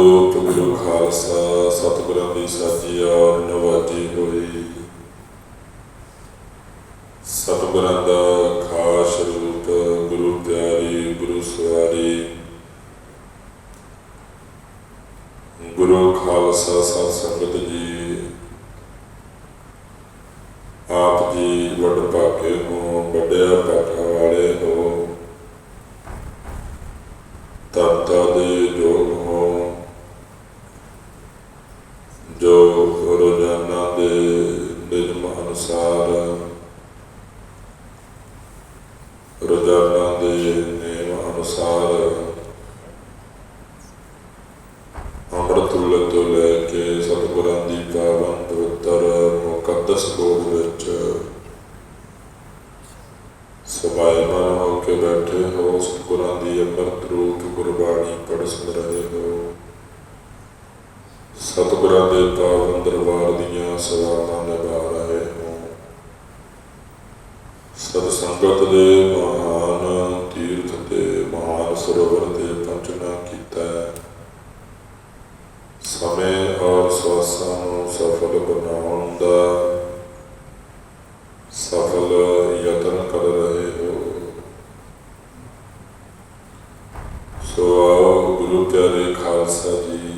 ਰੂਪ ਖਾਲਸਾ ਸਤਿਗੁਰਾਂ ਦੀ ਸਾਜੀਆ ਨਵਾਜੀ ਹੋਈ ਸਤਿਗੁਰਾਂ ਦਾ ਖਾਸ ਰੂਪ ਗੁਰੂ ਪਿਆਰੀ ਗੁਰੂ ਸਵਾਰੀ ਗੁਰੂ ਖਾਲਸਾ ਸਤ ਸੰਗਤ ਜੀ ਆਪ ਜੀ ਵੱਡ ਭਾਗੇ ਹੋ ਵੱਡਿਆ ਭਾਗਾ ਵਾਲੇ ਹੋ ਤਤਾ ਦੇ ਜੋਗ ਹੋ ਜੋ ਰੋਜ਼ਾਨਾ ਦੇ ਨਿਯਮ ਅਨੁਸਾਰ ਰੋਜ਼ਾਨਾ ਦੇ ਨਿਯਮ ਅਨੁਸਾਰ ਅੰਮ੍ਰਿਤ ਵੇਲੇ ਤੋਂ ਲੈ ਕੇ ਸਤਿਗੁਰਾਂ ਦੀ ਪਾਵਨ ਪਵਿੱਤਰ ਮੁਕੱਦਸ ਗੋਦ ਵਿੱਚ ਸਬਾਇਮਾਨ ਹੋ ਕੇ ਬੈਠੇ ਹੋ, ਸਤਿਗੁਰਾਂ ਦੀ ਅੰਮ੍ਰਿਤ ਰੂਪ ਗੁਰਬਾਣੀ ਪੜ੍ਹ ਸੁਣ ਰਹੇ ਹੋ। ਸਤਿਗੁਰਾਂ ਦੇ ਪਾਵਨ ਦਰਬਾਰ ਦੀਆਂ ਸੇਵਾਵਾਂ ਨਿਭਾ ਰਹੇ ਹੋ। ਸਤ ਸੰਗਤ ਦੇ ਮਹਾਨ ਤੀਰਥ ਤੇ ਮਹਾਨ ਸਰੋਵਰ ਤੇ ਪਹੁੰਚਣਾ ਕੀਤਾ ਹੈ। ਸਮੇਂ ਔਰ ਸਵਾਸਾਂ ਨੂੰ ਸਫਲ ਬਣਾਉਣ ਦਾ ਸਫਲ ਯਤਨ ਕਰ ਰਹੇ ਹੋ ਸੋ ਆਓ ਗੁਰੂ ਪਿਆਰੇ ਖਾਲਸਾ ਜੀ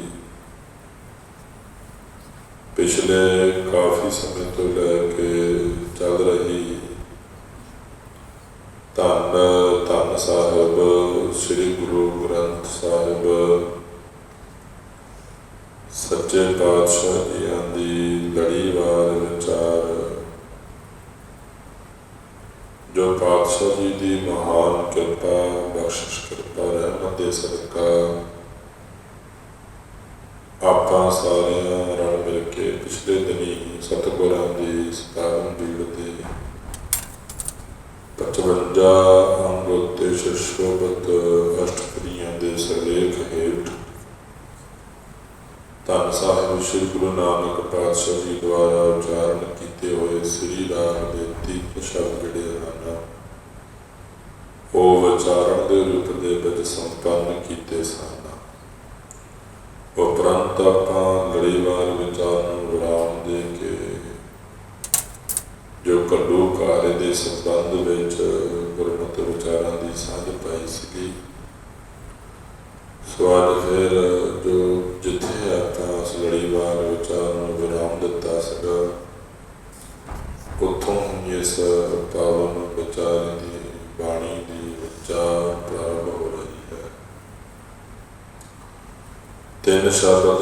ਪਿਛਲੇ ਕਾਫੀ ਸਮੇਂ ਤੋਂ ਲੈ ਕੇ ਚੱਲ ਰਹੀ ਧੰਨ ਧੰਨ ਸਾਹਿਬ ਸ੍ਰੀ ਗੁਰੂ ਗ੍ਰੰਥ ਸਾਹਿਬ ਸੱਚੇ ਪਾਤਸ਼ਾਹ ਜੀਆਂ ਦੀ ਲੜੀਵਾਰ ਵਿਚਾਰ। ਜੋ ਪਾਤਸ਼ਾਹ ਜੀ ਦੀ ਮਹਾਨ ਕਿਰਪਾ, ਬਖਸ਼ਿਸ਼ ਕਿਰਪਾ, ਰਹਿਮਤ ਦੇ ਸਦਕਾ, ਆਪਾਂ ਸਾਰੇ ਰਲ ਮਿਲ ਕੇ ਪਿਛਲੇ ਦਿਨੀ ਸਤਿਗੁਰਾਂ ਦੀ ਸਤਾਵਨ ਬੀੜ ਤੇ 55 ਅੰਗ ਉੱਤੇ ਸ਼ੋਭਤ ਅਸ਼ਟਪਦੀਆਂ ਦੇ ਸਰਲੇਖ ਹੇਠ ਧੰਨ ਸਾਹਿਬ ਸ੍ਰੀ ਗੁਰੂ ਨਾਨਕ ਪਾਤਸ਼ਾਹ ਜੀ ਦੁਆਰਾ ਉਚਾਰਨ ਕੀਤੇ ਹੋਏ ਸ੍ਰੀ ਰਾਗ ਦੇ ਤੀਨ ਸ਼ਬਦ ਜਿਹੜੇ ਹਨ, ਉਹ ਵਿਚਾਰਨ ਦੇ ਰੂਪ ਦੇ ਵਿੱਚ ਸੰਪੰਨ ਕੀਤੇ ਸਨ। ਉਪਰੰਤ ਆਪਾਂ ਲੜੀਵਾਰ ਵਿਚਾਰ ਨੂੰ ਵਿਰਾਮ ਦੇ ਕੇ ਜੋ ਕੱਲੂ ਕਾਰੇ ਦੇ ਸੰਬੰਧ ਵਿੱਚ ਗੁਰਮਤਿ ਵਿਚਾਰਾਂ ਦੀ ਸਾਂਝ ਪਾਈ ਸੀਗੀ, ਸੋ ਫਿਰ ਜੋ ਜਿੱਥੇ ਆਪਾਂ ਉਸ ਲੜੀਵਾਰ ਵਿਚਾਰ ਨੂੰ ਵਿਰਾਮ ਦਿੱਤਾ ਸੀਗਾ ਉੱਥੋਂ ਹੀ ਇਸ ਪਾਵਨ ਵਿਚਾਰ ਦੀ ਬਾਣੀ ਦੀ ਵਿਚਾਰ ਪ੍ਰਾਰੰਭ ਹੋ ਰਹੀ ਹੈ ਤਿੰਨ ਸ਼ਬਦ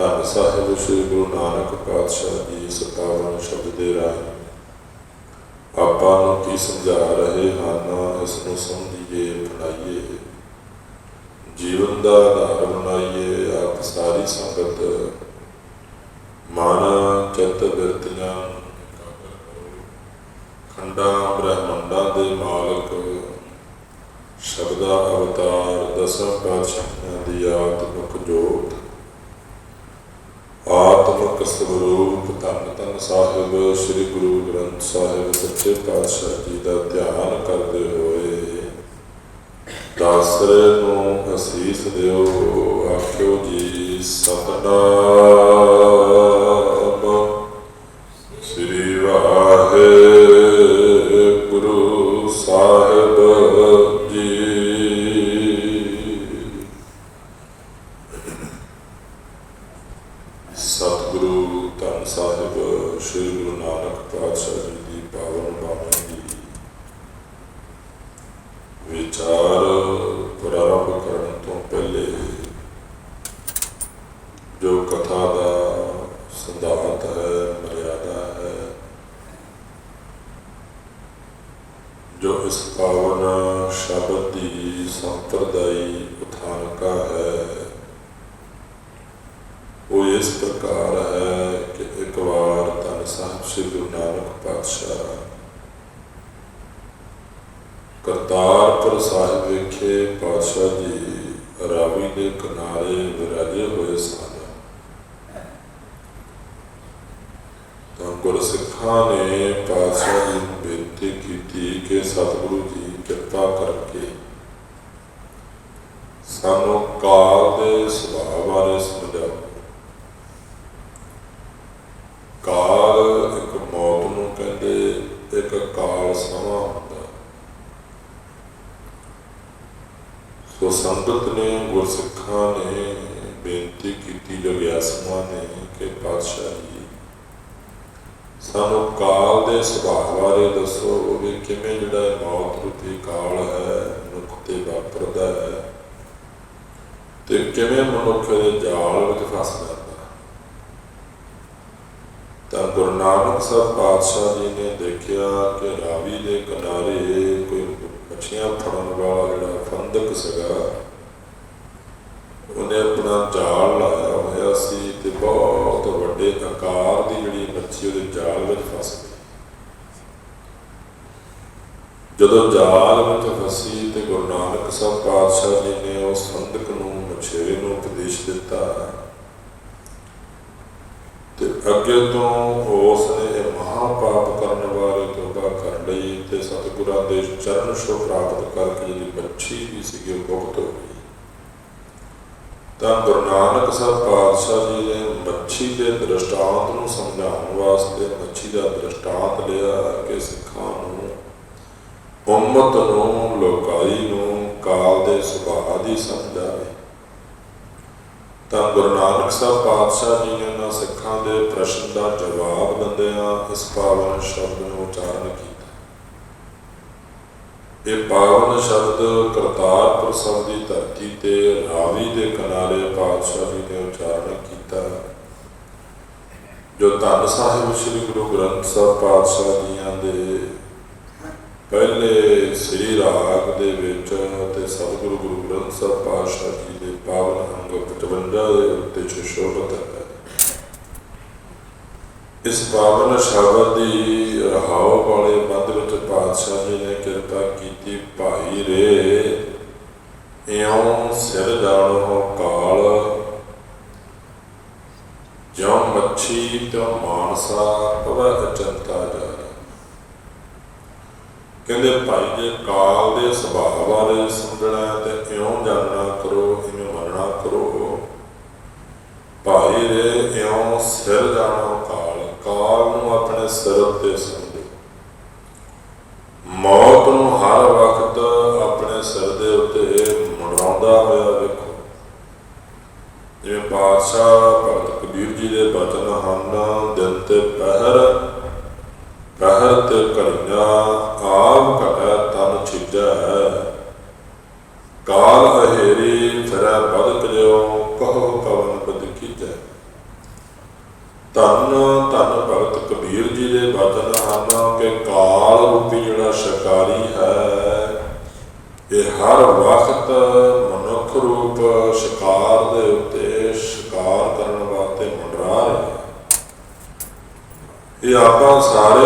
ਧੰਨ ਸਾਹਿਬ ਸ੍ਰੀ ਗੁਰੂ ਨਾਨਕ ਪਾਤਸ਼ਾਹ ਜੀ ਸਤਾਵਨ ਸ਼ਬਦ ਦੇ ਰਾਹੀਂ। ਆਪਾਂ ਨੂੰ ਕੀ ਸਮਝਾ ਰਹੇ ਹਨ ਇਸ ਨੂੰ ਸਮਝੀਏ ਅਪਣਾਈਏ ਜੀਵਨ ਦਾ ਆਧਾਰ ਬਣਾਈਏ, ਆਪ ਸਾਰੀ ਸੰਗਤ। ਮਨ ਚਿੱਤ ਬਿਰਤੀਆਂ ਇਕਾਗਰ ਖੰਡਾਂ ਬ੍ਰਹਮੰਡਾਂ ਦੇ ਮਾਲਕ। ਸ਼ਬਦਾ ਅਵਤਾਰ ਦਸਾਂ ਪਾਤਸ਼ਾਹਾਂ ਦੀ ਆਤਮਿਕ ਜੋਤ ਆਤਮਿਕ ਸਰੂਪ ਧੰਨ ਧੰਨ ਸਾਹਿਬ, ਸ੍ਰੀ ਗੁਰੂ ਗ੍ਰੰਥ ਸਾਹਿਬ, ਸੱਚੇ ਪਾਤਸ਼ਾਹ ਜੀ ਦਾ ਧਿਆਨ ਕਰਦੇ ਹੋਏ ਦਾਸਰੇ ਨੂੰ ਅਸੀਸ ਦਿਓ, ਆਖਿਓ ਜੀ, ਸਤਨਾਮ। ਸ੍ਰੀ ਵਾਹਿਗੁਰੂ ਸਾਹਿਬ ਜੀ ਸਤਿਗੁਰੂ ਧੰਨ ਸਾਹਿਬ ਸ੍ਰੀ ਗੁਰੂ ਨਾਨਕ ਪਾਤਸ਼ਾਹ ਜੀ ਦੀ ਪਾਵਨ ਬਾਣੀ ਦੀ ਵਿਚਾਰ ਪ੍ਰਾਰੰਭ ਕਰਨ ਤੋਂ ਪਹਿਲੇ ਜੋ ਕਥਾ ਦਾ ਸਿਧਾਂਤ ਹੈ ਮਰਿਆਦਾ ਹੈ ਜੋ ਇਸ ਪਾਵਨ ਸ਼ਬਦ ਦੀ ਸੰਪਰਦਾਈ ਉਥਾਨਕਾ ਇਸ ਪ੍ਰਕਾਰ ਹੈ ਕਿ ਇੱਕ ਵਾਰ ਧੰਨ ਸਾਹਿਬ ਸ੍ਰੀ ਗੁਰੂ ਨਾਨਕ ਪਾਤਸ਼ਾਹ ਕਰਤਾਰਪੁਰ ਸਾਹਿਬ ਵਿਖੇ ਪਾਤਸ਼ਾਹ ਜੀ ਰਾਵੀ ਦੇ ਕਿਨਾਰੇ ਵਿਰਾਜੇ ਹੋਏ ਸਨ ਤਾਂ ਗੁਰਸਿੱਖਾਂ ਨੇ ਪਾਤਸ਼ਾਹ ਜੀ ਨੂੰ ਬੇਨਤੀ ਕੀਤੀ ਕਿ ਸਤਿਗੁਰੂ ਜੀ ਕਿਰਪਾ ਕਰਕੇ ਸਾਨੂੰ ਕਾਲ ਦੇ ਸੁਭਾਅ ਬਾਰੇ ਸਮਝਾਓ। ਕਾਲ ਇੱਕ ਮੌਤ ਨੂੰ ਕਹਿੰਦੇ, ਇੱਕ ਕਾਲ ਸਮਾਂ ਹੁੰਦਾ। ਸੋ ਸੰਗਤ ਨੇ, ਗੁਰਸਿੱਖਾਂ ਨੇ ਬੇਨਤੀ ਕੀਤੀ ਜਗਿਆਸੂਆਂ ਨੇ ਕਿ ਪਾਤਸ਼ਾਹ ਜੀ ਸਾਨੂੰ ਕਾਲ ਦੇ ਸੁਭਾਅ ਬਾਰੇ ਦੱਸੋ ਵੀ ਕਿਵੇਂ ਜਿਹੜਾ ਮੌਤ ਰੂਪੀ ਕਾਲ ਹੈ, ਮਨੁੱਖ ਤੇ ਵਾਪਰਦਾ ਹੈ ਤੇ ਕਿਵੇਂ ਮਨੁੱਖ ਦੇ ਜਾਲ ਵਿੱਚ ਫਸ ਜਾਂਦਾ ਤਾਂ ਗੁਰੂ ਨਾਨਕ ਸਾਹਿਬ ਪਾਤਸ਼ਾਹ ਜੀ ਨੇ ਦੇਖਿਆ ਕਿ ਰਾਵੀ ਦੇ ਕਿਨਾਰੇ ਕੋਈ ਮੱਛੀਆਂ ਫੜਨ ਵਾਲਾ ਜਿਹੜਾ ਫੰਦਕ ਸੀਗਾ, ਉਹਨੇ ਆਪਣਾ ਜਾਲ ਲਾਇਆ ਹੋਇਆ ਸੀ ਤੇ ਬਹੁਤ ਵੱਡੇ ਆਕਾਰ ਦੀ ਜਿਹੜੀ ਮੱਛੀ ਉਹਦੇ ਜਾਲ ਵਿੱਚ ਫਸ ਗਈ ਜਦੋਂ ਜਾਲ ਵਿੱਚ ਫਸੀ ਤੇ ਗੁਰੂ ਨਾਨਕ ਸਾਹਿਬ ਪਾਤਸ਼ਾਹ ਜੀ ਨੇ ਉਸ ਫੰਦਕ ਨੂੰ ਮਛੇਰੇ ਨੂੰ ਉਪਦੇਸ਼ ਦਿੱਤਾ ਤੇ ਅੱਗੇ ਤੋਂ ਉਸ ਨੇ ਇਹ ਮਹਾ ਕਰਨ ਬਾਰੇ ਤੋਬਾ ਕਰ ਲਈ ਤੇ ਸਤਿਗੁਰਾਂ ਦੇ ਚਰਨ ਛੋਹ ਪ੍ਰਾਪਤ ਕਰਕੇ ਜਿਹੜੀ ਮੱਛੀ ਵੀ ਸੀਗੀ ਉਹ ਮੁਕਤ ਹੋ ਗਈ। ਤਾਂ ਗੁਰੂ ਨਾਨਕ ਸਾਹਿਬ ਪਾਤਸ਼ਾਹ ਜੀ ਨੇ ਮੱਛੀ ਦੇ ਦ੍ਰਿਸ਼ਟਾਂਤ ਨੂੰ ਸਮਝਾਉਣ ਵਾਸਤੇ ਮੱਛੀ ਦਾ ਦ੍ਰਿਸ਼ਟਾਂਤ ਲਿਆ ਕਿ ਸਿੱਖਾਂ ਨੂੰ ਉਮਤ ਨੂੰ, ਲੋਕਾਈ ਨੂੰ, ਕਾਲ ਦੇ ਸੁਭਾਅ ਦੀ ਸਮਝ ਤਾਂ ਗੁਰੂ ਨਾਨਕ ਸਾਹਿਬ ਪਾਤਸ਼ਾਹ ਜੀ ਨੇ ਉਹਨਾਂ ਸਿੱਖਾਂ ਦੇ ਪ੍ਰਸ਼ਨ ਦਾ ਜਵਾਬ ਦਿੰਦਿਆਂ ਇਸ ਪਾਵਨ ਸ਼ਬਦ ਨੂੰ ਉਚਾਰਨ ਕੀਤਾ। ਇਹ ਪਾਵਨ ਸ਼ਬਦ ਕਰਤਾਰਪੁਰ ਸਾਹਿਬ ਦੀ ਧਰਤੀ ਤੇ ਰਾਵੀ ਦੇ ਕਿਨਾਰੇ ਪਾਤਸ਼ਾਹ ਜੀ ਨੇ ਉਚਾਰਨ ਕੀਤਾ। ਜੋ ਧੰਨ ਸਾਹਿਬ ਸ੍ਰੀ ਗੁਰੂ ਗ੍ਰੰਥ ਸਾਹਿਬ ਪਾਤਸ਼ਾਹ ਜੀਆਂ ਦੇ ਪਹਿਲੇ ਸ੍ਰੀ ਰਾਗ ਦੇ ਵਿੱਚ ਤੇ ਸਤਿਗੁਰੂ ਗੁਰੂ ਗ੍ਰੰਥ ਸਾਹਿਬ ਪਾਤਸ਼ਾਹ ਜੀ ਦੇ ਪਾਵਨ ਅੰਗ 55 ਦੇ ਉੱਤੇ ਸੁਸ਼ੋਭਿਤ ਹੈ। ਇਸ ਪਾਵਨ ਸ਼ਬਦ ਦੀ ਰਹਾਉ ਵਾਲੇ ਬੰਦ ਵਿੱਚ ਪਾਤਸ਼ਾਹ ਜੀ ਨੇ ਕਿਰਪਾ ਕੀਤੀ, ਭਾਈ ਰੇ, ਇਉਂ ਸਿਰ ਜਾਣੋ ਕਾਲ। ਜਿਉ ਮੱਛੀ ਤਿਉ ਮਾਨਸਾ ਪਵੈ ਅਚੰਤਾ ਜਾ ਕਹਿੰਦੇ ਭਾਈ ਜੇ ਕਾਲ ਦੇ ਸੁਭਾਵਾਂ ਬਾਰੇ ਸਮਝਣਾ ਤੇ ਇਉਂ ਜਾਣਨਾ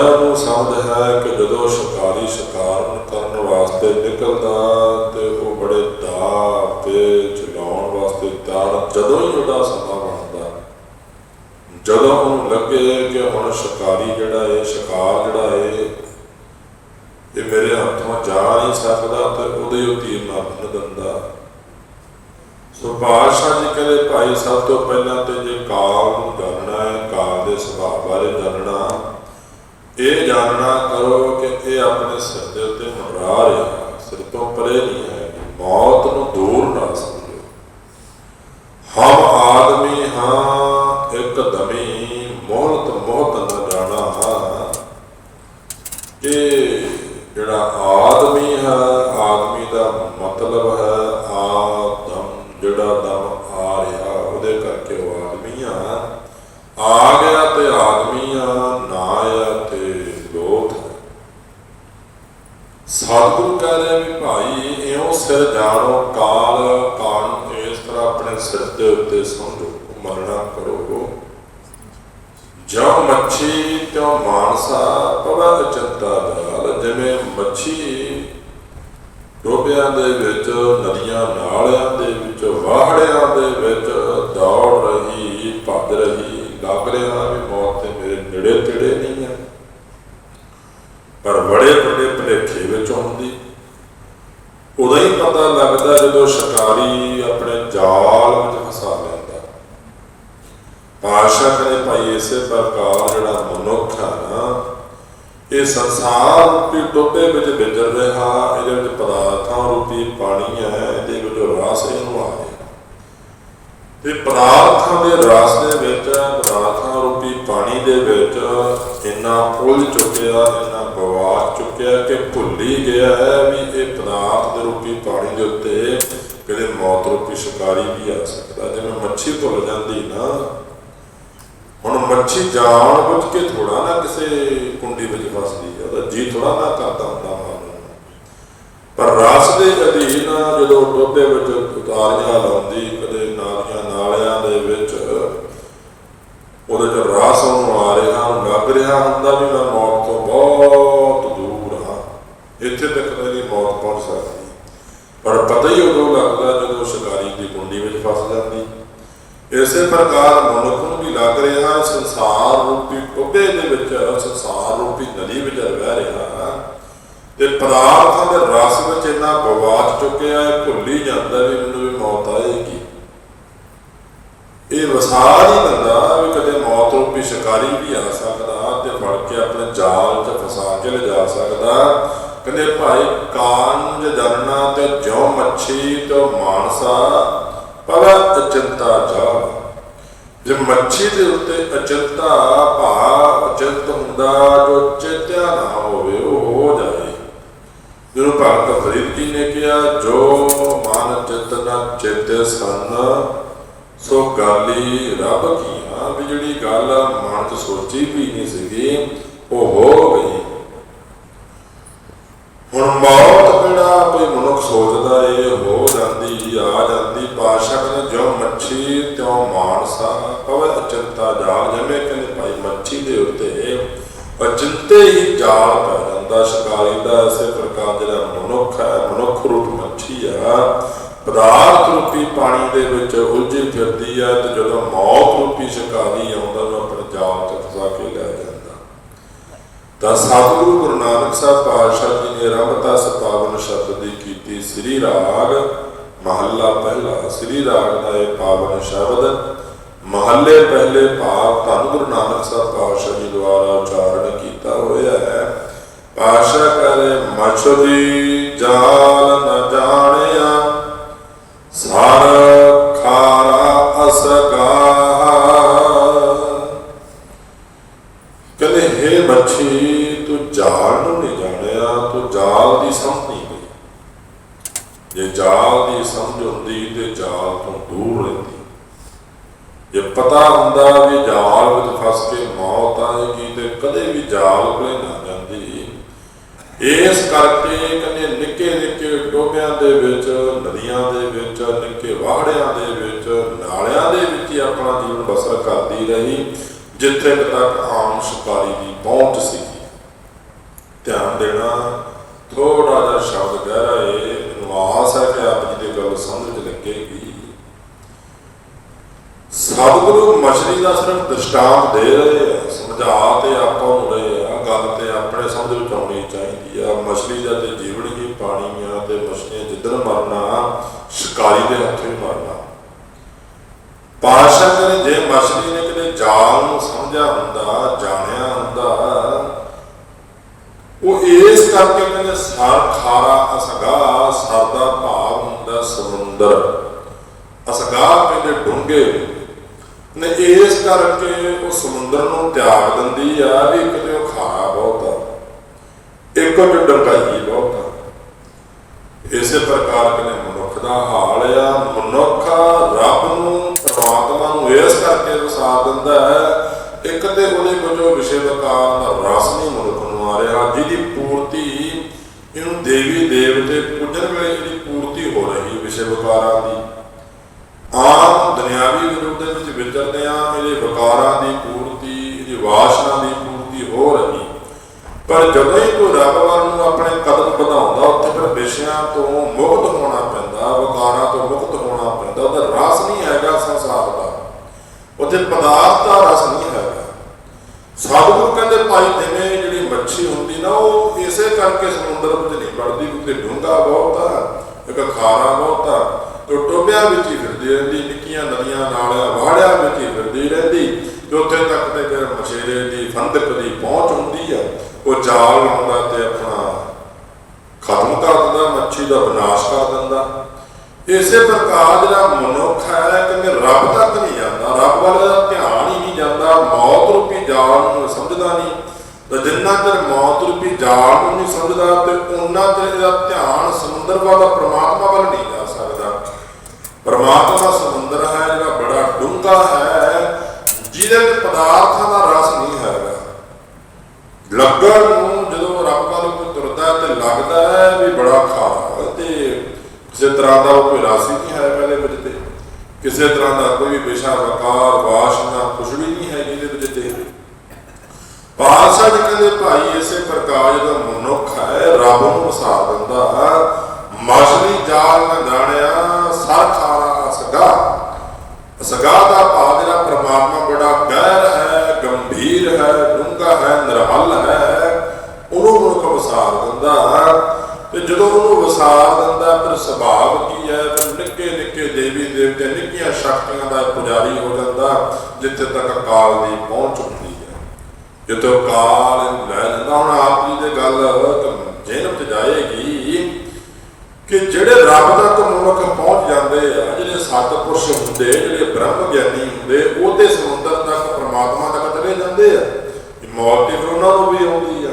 ਆਪਾਂ ਨੂੰ ਸਮਝ ਹੈ ਕਿ ਜਦੋਂ ਸ਼ਿਕਾਰੀ ਸ਼ਿਕਾਰ ਕਰਨ ਵਾਸਤੇ ਨਿਕਲਦਾ ਤੇ ਉਹ ਬੜੇ ਦਾਅ ਤੇ ਚਲਾਉਣ ਵਾਸਤੇ ਤਿਆਰ ਜਦੋਂ ਹੀ ਉਹਦਾ ਸਮਾਂ ਬਣਦਾ। ਜਦੋਂ ਉਹਨੂੰ ਲੱਗੇ ਕਿ ਹੁਣ ਸ਼ਿਕਾਰੀ ਜਿਹੜਾ ਹੈ ਸ਼ਿਕਾਰ ਜਿਹੜਾ ਹੈ ਇਹ ਮੇਰੇ ਹੱਥੋਂ ਜਾ ਨਹੀਂ ਸਕਦਾ ਤੇ ਉਹਦੇ ਉਹ ਤੀਰ ਬੰਨ ਦਿੰਦਾ। ਸੋ ਪਾਤਸ਼ਾਹ ਜੀ ਕਹਿੰਦੇ, ਭਾਈ, ਸਭ ਤੋਂ ਪਹਿਲਾਂ ਤੇ ਜੇ ਕਾਲ ਨੂੰ ਜਾਣਨਾ ਹੈ, ਕਾਲ ਦੇ ਸੁਭਾਅ ਬਾਰੇ ਜਾਣਨਾ ਇਹ ਜਾਣਨਾ ਕਰੋ ਕਿ ਇਹ ਆਪਣੇ ਸਿਰ ਦੇ ਉੱਤੇ ਮੰਡਰਾ ਰਿਹਾ ਸਿਰ ਤੋਂ ਪਰੇ ਨਹੀਂ ਹੈ। ਮੌਤ ਨੂੰ ਦੂਰ ਨਾ ਸਮਝੋ। ਹਮ ਆਦਮੀ ਹਾਂ, ਇੱਕ ਦਮੀ ਮੋਹਤ ਮੋਹਤ ਨ ਜਾਣਾ। ਕਿ ਜਿਹੜਾ ਆਦਮੀ ਹੈ, ਆਦਮੀ ਦਾ ਮਤਲਬ ਹੈ ਆਦਮ, ਜਿਹੜਾ ਦਮ ਆ ਰਿਹਾ, ਉਹਦੇ ਕਰਕੇ ਉਹ ਆਦਮੀ ਆ। ਆ ਗਿਆ ਤੇ ਆਦਮੀ ਆ ਨਾ ਆਇਆ ਤੇ ਲੋਥ ਹੈ ਸਤਿਗੁਰੂ ਕਹਿ ਰਿਹਾ ਵੀ ਭਾਈ ਇਉਂ ਸਿਰ ਜਾਣੋ, ਕਾਲ ਕਾਲ ਇਸ ਤਰ੍ਹਾਂ ਆਪਣੇ ਸਿਰ ਦੇ ਉੱਤੇ ਸਮਝੋ ਮਰਣਾ ਕਰੋ ਜਾਂ ਮੱਛੀ, ਤਿਉ ਮਾਨਸਾ, ਪਵੈ ਅਚੰਤਾ ਜਾਲ ਜਿਵੇਂ ਮੱਛੀ ਡੋਬਿਆਂ ਦੇ ਵਿੱਚ, ਨਦੀਆਂ ਨਾਲਿਆਂ ਦੇ ਵਿੱਚ, ਵਾਹੜਿਆਂ ਦੇ ਵਿੱਚ ਦੌੜ ਰਹੀ, ਭੱਜ ਰਹੀ, ਲੱਗ ਰਿਹਾ ਵੀ ਮੌਤ ਤੇ ਮੇਰੇ ਨੇੜੇ ਤੇੜੇ ਨਹੀਂ ਹੈ ਪਰ ਬੜੇ ਬੜੇ ਭਲੇਖੇ ਵਿੱਚ ਹੁੰਦੀ ਉਦੋਂ ਹੀ ਪਤਾ ਲੱਗਦਾ ਜਦੋਂ ਸ਼ਿਕਾਰੀ ਆਪਣੇ ਜਾਲ ਵਿੱਚ ਫਸਾ ਲੈਂਦਾ ਪਾਸ਼ਾ ਕਰੇ ਭਾਈ, ਇਸੇ ਪ੍ਰਕਾਰ ਜਿਹੜਾ ਮਨੁੱਖ ਹੈ ਨਾ, ਇਹ ਸੰਸਾਰ ਰੂਪੀ ਟੋਬੇ ਵਿੱਚ ਵਿਚਰ ਰਿਹਾ, ਇਹਦੇ ਵਿੱਚ ਪਦਾਰਥਾਂ ਰੂਪੀ ਪਾਣੀ ਹੈ, ਇਹਦੇ ਵਿੱਚ ਰਸ ਇਹਨੂੰ ਆ ਰਿਹਾ ਤੇ ਪਦਾਰਥਾਂ ਦੇ ਰਸ ਦੇ ਵਿੱਚ ਪਦਾਰਥ ਪਾਣੀ ਦੇ ਵਿੱਚ ਇੰਨਾ ਉਲਝ ਚੁੱਕਿਆ, ਇੰਨਾ ਗਵਾਚ ਚੁੱਕਿਆ ਕਿ ਭੁੱਲ ਗਿਆ ਹੈ ਵੀ ਇਹ ਪਦਾਰਥ ਦੇ ਰੂਪੀ ਪਾਣੀ ਦੇ ਉੱਤੇ ਕਦੇ ਮੌਤ ਰੂਪੀ ਸ਼ਿਕਾਰੀ ਵੀ ਆ ਸਕਦਾ। ਜਿਵੇਂ ਮੱਛੀ ਭੁੱਲ ਜਾਂਦੀ ਨਾ, ਹੁਣ ਮੱਛੀ ਜਾਣ ਬੁੱਝ ਕੇ ਥੋੜਾ ਨਾ ਕਿਸੇ ਕੁੰਡੀ ਵਿੱਚ ਫਸਦੀ ਹੈ ਉਹਦਾ ਜੀ ਥੋੜਾ ਨਾ ਕਰਦਾ ਹੁੰਦਾ ਮਾਰਨ ਪਰ ਰਸ ਦੇ ਅਧੀਨ ਜਦੋਂ ਟੋਬੇ ਵਿੱਚ ਉਤਾਰੀਆਂ ਲਾਉਂਦੀ, ਕਦੇ ਨਾਲੀਆਂ ਨਾਲਿਆਂ ਦੇ ਵਿੱਚ ਉਹਦੇ ਚ ਰਸ ਉਹਨੂੰ ਆ ਰਿਹਾ ਲੱਗ ਰਿਹਾ ਹੁੰਦਾ ਵੀ ਮੈਂ ਮੌਤ ਤੋਂ ਬਹੁਤ ਦੂਰ ਹਾਂ। ਇੱਥੇ ਤੱਕ ਤਾਂ ਮੌਤ ਪਹੁੰਚ ਸਕਦੀ। ਪਰ ਪਤਾ ਹੀ ਉਦੋਂ ਲੱਗਦਾ ਜਦੋਂ ਸ਼ਿਕਾਰੀ ਦੀ ਕੁੰਡੀ ਵਿੱਚ ਫਸ ਜਾਂਦੀ। ਇਸੇ ਪ੍ਰਕਾਰ ਮਨੁੱਖ ਨੂੰ ਵੀ ਲੱਗ ਰਿਹਾ ਸੰਸਾਰ ਰੂਪੀ ਟੋਬੇ ਦੇ ਵਿੱਚ, ਸੰਸਾਰ ਰੂਪੀ ਨਦੀ ਵਿੱਚ ਰਹਿ ਰਿਹਾ ਤੇ ਪਦਾਰਥਾਂ ਦੇ ਰਸ ਵਿੱਚ ਇੰਨਾ ਗਵਾਚ ਚੁੱਕਿਆ ਹੈ ਭੁੱਲ ਜਾਂਦਾ ਵੀ ਮੈਨੂੰ ਵੀ ਮੌਤ ਆਏਗੀ। ਇਹ ਵਸਾਰ ਹੀ ਦਿੰਦਾ ਸ਼ਿਕਾਰੀ ਵੀ ਆ ਸਕਦਾ ਤੇ ਫੜ ਕੇ ਆਪਣੇ ਜਾਲ 'ਚ ਫਸਾ ਕੇ ਲਿਜਾ ਸਕਦਾ। ਕਹਿੰਦੇ ਭਾਈ ਕਾਂਜ ਜਰਨਾ ਤੇ ਜਿਉ ਮੱਛੀ ਤੇ ਮਾਨਸਾ ਪਵੈ ਅਚਿੰਤਾ ਜਾ। ਜੇ ਮੱਛੀ ਦੇ ਉੱਤੇ ਅਚਿੰਤਾ ਭਾ ਅਚਿੰਤ ਹੁੰਦਾ, ਜੋ ਚੇਤਿਆ ਨਾ ਹੋਵੇ, ਉਹ ਹੋ ਜਾਏ। ਜਦੋਂ ਭਗਤ ਫਰੀਦ ਜੀ ਨੇ ਕਿਹਾ, ਜੋ ਮਨ ਚਿਤ ਨ ਚੇਤੇ ਸਨ, ਸੋ ਗਾਲੀ ਰੱਬ ਕੀ ਕੀਆਂ ਵੀ ਜਿਹੜੀ ਗੱਲ ਮਨ ਚ ਸੋਚੀ ਵੀ ਨਹੀਂ ਸੀਗੀ, ਉਹ ਹੋ ਗਈ। ਹੁਣ ਮੌਤ ਕਿਹੜਾ ਕੋਈ ਮਨੁੱਖ ਸੋਚਦਾ ਏ, ਹੋ ਜਾਂਦੀ, ਆ ਜਾਂਦੀ ਪਾਸ਼ਾ ਕਹਿੰਦੇ, ਜੋ ਮੱਛੀ ਤਿਉ ਮਾਨਸਾ ਪਵੇ ਅਚੰਤਾ ਜਾਲ। ਜਿਵੇਂ ਕਹਿੰਦੇ, ਭਾਈ ਮੱਛੀ ਦੇ ਉੱਤੇ ਅਚੰਤੇ ਹੀ ਜਾਲ ਪੈ ਜਾਂਦਾ। ਸ਼ਿਕਾਰੀ ਦਾ ਇਸੇ ਪ੍ਰਕਾਰ ਜਿਹੜਾ ਮਨੁੱਖ ਹੈ, ਮਨੁੱਖ ਰੂਪ ਮੱਛੀ ਆ ਪਦਾਰਥ ਰੂਪੀ ਪਾਣੀ ਦੇ ਵਿੱਚ ਉਲਝੀ ਫਿਰਦੀ ਆ ਤੇ ਜਦੋਂ ਮੌਤ ਰੂਪੀ ਸ਼ਿਕਾਰੀ ਆਉਂਦਾ ਉਹ ਆਪਣੇ ਜਾਲ 'ਚ ਫਸਾ ਕੇ ਲੈ ਜਾਂਦਾ। ਤਾਂ ਸਤਿਗੁਰੂ ਗੁਰੂ ਨਾਨਕ ਸਾਹਿਬ ਪਾਤਸ਼ਾਹ ਜੀ ਨੇ ਰਮਦਾਸ ਪਾਵਨ ਸ਼ਬਦ ਦੀ ਕੀਤੀ ਸ੍ਰੀ ਰਾਗ। ਮਹੱਲਾ ਪਹਿਲਾ, ਸ੍ਰੀ ਰਾਗ ਦਾ ਇਹ ਪਾਵਨ ਸ਼ਬਦ। ਮਹੱਲੇ ਪਹਿਲੇ ਭਾਵ ਧੰਨ ਗੁਰੂ ਨਾਨਕ ਸਾਹਿਬ ਪਾਤਸ਼ਾਹ ਜੀ ਦੁਆਰਾ ਉਚਾਰਨ ਕੀਤਾ ਹੋਇਆ ਹੈ। ਪਾਤਸ਼ਾਹ ਕਰੇ ਮਛਲੀ ਜਾਲ ਨ ਜਾਣਿਆ ਸਰ ਖਾਰਾ ਅਸਗਾ। ਕਹਿੰਦੇ, ਹੇ ਮੱਛੀ ਤੂੰ ਜਾਲ ਨੂੰ ਨਹੀਂ ਜਾਣਿਆ, ਤੂੰ ਜਾਲ ਦੀ ਸਮਝ ਨਹੀਂ ਗਈ ਜੇ ਜਾਲ ਦੀ ਸਮਝ ਹੁੰਦੀ, ਤੇ ਜਾਲ ਤੋਂ ਦੂਰ ਰਹਿੰਦੀ। ਜੇ ਪਤਾ ਹੁੰਦਾ ਵੀ ਜਾਲ ਵਿੱਚ ਫਸ ਕੇ ਮੌਤ ਆਏਗੀ, ਤੇ ਕਦੇ ਵੀ ਜਾਲ ਕੋਲੇ ਨਾ ਜਾਂਦੀ। ਇਸ ਕਰਕੇ ਕਹਿੰਦੇ, ਨਿੱਕੇ ਨਿੱਕੇ ਟੋਬਿਆਂ ਦੇ ਵਿੱਚ, ਨਦੀਆਂ ਦੇ ਵਿੱਚ, ਨਿੱਕੇ ਵਾਹੜਿਆਂ ਦੇ ਵਿੱਚ, ਨਾਲਿਆਂ ਦੇ ਵਿੱਚ ਹੀ ਆਪਣਾ ਜੀਵਨ ਬਸਰ ਕਰਦੀ ਰਹੀ, ਜਿੱਥੇ ਤੱਕ ਆਮ ਸ਼ਿਕਾਰੀ ਦੀ ਪਹੁੰਚ ਸੀ। ਧਿਆਨ ਦੇਣਾ ਥੋੜਾ ਜਿਹਾ ਸ਼ਬਦ ਗਹਿਰਾ ਹੈ ਮੈਨੂੰ ਹੈ ਕਿ ਆਪ ਜੀ ਦੀ ਗੱਲ ਸਮਝ ਲੱਗੇਗੀ। ਸਤਿਗੁਰੂ ਮਛਲੀ ਦਾ ਸਿਰਫ ਦ੍ਰਿਸ਼ਟਾਂਤ ਦੇ ਰਹੇ ਆ, ਸਮਝਾ ਤੇ ਆਪਾਂ ਨੂੰ ਰਹੇ ਆ, ਗੱਲ ਤੇ ਆਪਣੇ ਸਮਝ ਵਿੱਚ ਆਉਣੀ ਚਾਹੀਦੀ ਆ। ਮਛਲੀ ਦਾ ਤੇ ਜੀਵਨ ਹੀ ਪਾਣੀ ਜਿੱਦਣ ਮਰਨਾ, ਸ਼ਿਕਾਰੀ ਦੇ ਹੱਥੋਂ ਹੀ ਮਰਨਾ। ਪਾਸ਼ਾ ਨੇ ਜੇ ਮਛਲੀ ਨੇ ਕਿਤੇ ਜਾਲ ਨੂੰ ਸਮਝਿਆ ਹੁੰਦਾ, ਜਾਣਿਆ ਹੁੰਦਾ, ਉਹ ਇਸ ਕਰਕੇ ਕਹਿੰਦੇ, ਸਰ ਖਾਰਾ ਅਸਗਾ, ਸਰ ਭਾਵ ਹੁੰਦਾ ਸਮੁੰਦਰ। ਅਸਗਾ ਕਹਿੰਦੇ ਡੂੰਘੇ। ਨੇ ਇਸ ਕਰਕੇ ਉਹ ਸਮੁੰਦਰ ਨੂੰ ਤਿਆਗ ਦਿੰਦੀ ਆ ਵੀ ਕਿਤੇ ਉਹ ਖਾਰਾ ਬਹੁਤ ਆ। ਇੱਕ ਉਹ ਡੰਗਾਈ ਹਾਲ ਆ, ਮਨੁੱਖ ਰੱਬ ਨੂੰ, ਪਰਮਾਤਮਾ ਨੂੰ ਇਸ ਕਰਕੇ ਵਸਾ ਦਿੰਦਾ ਹੈ, ਇੱਕ ਤੇ ਉਹਦੇ ਕੋਲੋਂ ਵਿਸ਼ੇ ਵਿਕਾਰ ਦਾ ਰਸ ਨਹੀਂ ਮਨੁੱਖ ਨੂੰ ਆ ਰਿਹਾ। ਜਿਹਦੀ ਪੂਰਤੀ, ਇਹਨੂੰ ਦੇਵੀ ਦੇਵਤੇ ਪੁੱਜਣ ਵੇਲੇ ਜਿਹੜੀ ਪੂਰਤੀ ਹੋ ਰਹੀ ਵਿਸ਼ੇ ਵਿਕਾਰਾਂ ਦੀ। ਆਮ ਦੁਨਿਆਵੀ ਵਿਰੋਧ ਦੇ ਵਿੱਚ ਵਿਚਰਦੇ ਆ ਇਹਦੇ ਵਿਕਾਰਾਂ ਦੀ ਪੂਰਤੀ, ਇਹਦੀ ਵਾਸ਼ਨਾ ਦੀ ਪੂਰਤੀ ਹੋ ਰਹੀ। ਪਰ ਜਦੋਂ ਹੀ ਕੋਈ ਰੱਬ ਵੱਲ ਨੂੰ ਆਪਣੇ ਕਦਮ ਵਧਾਉਂਦਾ, ਉੱਥੇ ਫਿਰ ਵਿਸ਼ਿਆਂ ਤੋਂ ਮੁਕਤ ਹੋਣਾ ਵਿਕਾਰਾਂ ਤੋਂ ਮੁਕਤ ਹੋਣਾ ਪੈਂਦਾ, ਉਹਦਾ ਰਸ ਨਹੀਂ ਹੈਗਾ ਸੰਸਾਰ ਦਾ। ਉੱਥੇ ਪਦਾਰਥ ਦਾ ਰਸ ਨਹੀਂ ਹੈਗਾ। ਸਤਿਗੁਰੂ ਕਹਿੰਦੇ, ਭਾਈ ਜਿਵੇਂ ਜਿਹੜੀ ਮੱਛੀ ਹੁੰਦੀ ਨਾ, ਉਹ ਇਸੇ ਕਰਕੇ ਸਮੁੰਦਰ ਵਿੱਚ ਨਹੀਂ ਵੜਦੀ, ਕਿਉਂਕਿ ਡੂੰਘਾ ਬਹੁਤ ਆ, ਇੱਕ ਖਾਰਾ ਬਹੁਤ ਆ, ਤੇ ਟੋਬਿਆਂ ਵਿੱਚ ਹੀ ਫਿਰਦੀ ਰਹਿੰਦੀ, ਨਿੱਕੀਆਂ ਨਦੀਆਂ ਨਾਲਿਆਂ, ਵਾੜਿਆਂ ਵਿੱਚ ਹੀ ਫਿਰਦੀ ਰਹਿੰਦੀ, ਤੇ ਉੱਥੇ ਤੱਕ ਤੇ ਫਿਰ ਮਛੇਰੇ ਦੀ, ਫੰਦਕ ਦੀ ਪਹੁੰਚ ਹੁੰਦੀ ਆ। ਉਹ ਜਾਲ ਲਾਉਂਦਾ ਤੇ ਆਪਣਾ ਖਤਮ ਕਰ ਦਿੰਦਾ, ਮੱਛੀ ਦਾ ਵਿਨਾਸ਼ ਕਰ ਦਿੰਦਾ। ਇਸੇ ਪ੍ਰਕਾਰ ਜਿਹੜਾ ਮਨੁੱਖ ਹੈ ਕਿ ਰੱਬ ਤੱਕ ਨਹੀਂ ਜਾਂਦਾ, ਰੱਬ ਵੱਲ ਦਾ ਧਿਆਨ ਹੀ ਨਹੀਂ ਜਾਂਦਾ, ਮੌਤ ਰੂਪੀ ਜਾਲ ਨੂੰ ਸਮਝਦਾ ਨਹੀਂ। ਤਾਂ ਜਿੰਨਾ ਚਿਰ ਮੌਤ ਰੂਪੀ ਜਾਲ ਨੂੰ ਨਹੀਂ ਸਮਝਦਾ ਤੇ ਉਹਨਾਂ ਚਿਰ ਇਹਦਾ ਧਿਆਨ ਸਮੁੰਦਰ ਵੱਲ ਪ੍ਰਮਾਤਮਾ ਵੱਲ ਨਹੀਂ ਜਾ ਸਕਦਾ। ਪਰਮਾਤਮਾ ਸਮੁੰਦਰ ਹੈ, ਜਿਹੜਾ ਬੜਾ ਡੂੰਘਾ ਹੈ, ਜਿਹਦੇ ਵਿੱਚ ਪਦਾਰਥਾਂ ਦਾ ਰਸ ਨਹੀਂ ਹੈਗਾ। ਲੱਗਣ ਨੂੰ ਜਦੋਂ ਰੱਬ ਵੱਲ ਕੋਈ ਤੁਰਦਾ ਹੈ ਤੇ ਲੱਗਦਾ ਹੈ ਵੀ ਬੜਾ ਖਾਰਾ ਹੈ ਤੇ ਕਿਸੇ ਤਰ੍ਹਾਂ ਦਾ ਉਹ ਕੋਈ ਰਸ ਨਹੀਂ ਹੈ ਪਹਿਲੇ ਵਿੱਚ ਤੇ। ਕਿਸੇ ਤਰ੍ਹਾਂ ਦਾ ਕੋਈ ਵਿਸ਼ਾ ਵਕਾਰ ਵਾਸ਼ਨਾ ਕੁਝ ਵੀ ਨਹੀਂ ਹੈ ਜਿਹਦੇ ਵਿੱਚ ਤੇ। ਪਾਲਸਾ ਜੀ ਕਹਿੰਦੇ ਭਾਈ ਇਸੇ ਪ੍ਰਕਾਰ ਜਦੋਂ ਮਨੁੱਖ ਹੈ, ਰੱਬ ਨੂੰ ਵਸਾ ਦਿੰਦਾ ਮਛਲੀ ਜਾਲ ਨਾ ਸਰ ਖਾਰਾ ਅਸਗਾ। ਅਸਗਾ ਦਾ ਭਾਵ ਜਿਹੜਾ ਪ੍ਰਮਾਤਮਾ ਬੜਾ ਗਹਿਰ ਹੈ, ਗੰਭੀਰ ਹੈ, ਡੂੰਘਾ ਹੈ ਨਿਰਹਲ ਹੈ, ਉਹਨੂੰ ਮਨੁੱਖ ਵਸਾਰ ਦਿੰਦਾ ਹੈ। ਤੇ ਜਦੋਂ ਉਹਨੂੰ ਵਸਾਰ ਦਿੰਦਾ, ਫਿਰ ਸੁਭਾਵ ਕੀ ਹੈ? ਫਿਰ ਨਿੱਕੇ ਨਿੱਕੇ ਦੇਵੀ ਦੇਵਤੇ ਨਿੱਕੀਆਂ ਸ਼ਕਤੀਆਂ ਦਾ ਪੁਜਾਰੀ ਹੋ ਜਾਂਦਾ, ਜਿੱਥੇ ਤੱਕ ਕਾਲ ਦੀ ਪਹੁੰਚ ਹੁੰਦੀ ਹੈ। ਜਦੋਂ ਕਾਲ ਲੈ ਲੈਂਦਾ, ਹੁਣ ਆਪ ਜੀ ਦੇ ਗੱਲ ਜੇਨਮ ਚ ਜਾਏਗੀ ਕਿ ਜਿਹੜੇ ਰੱਬ ਤੱਕ ਮਨੁੱਖ ਪਹੁੰਚ ਜਾਂਦੇ ਆ, ਜਿਹੜੇ ਸਤਪੁਰਸ਼ ਹੁੰਦੇ, ਜਿਹੜੇ ਬ੍ਰਹਮ ਗਿਆਨੀ ਹੁੰਦੇ, ਉਹਦੇ ਸਮੁੰਦਰ ਤੱਕ ਪ੍ਰਮਾਤਮਾ ਤੱਕ ਚਲੇ ਜਾਂਦੇ ਆ। ਮੌਤ ਤੇ ਫਿਰ ਉਹਨਾਂ ਨੂੰ ਵੀ ਆਉਂਦੀ ਆ।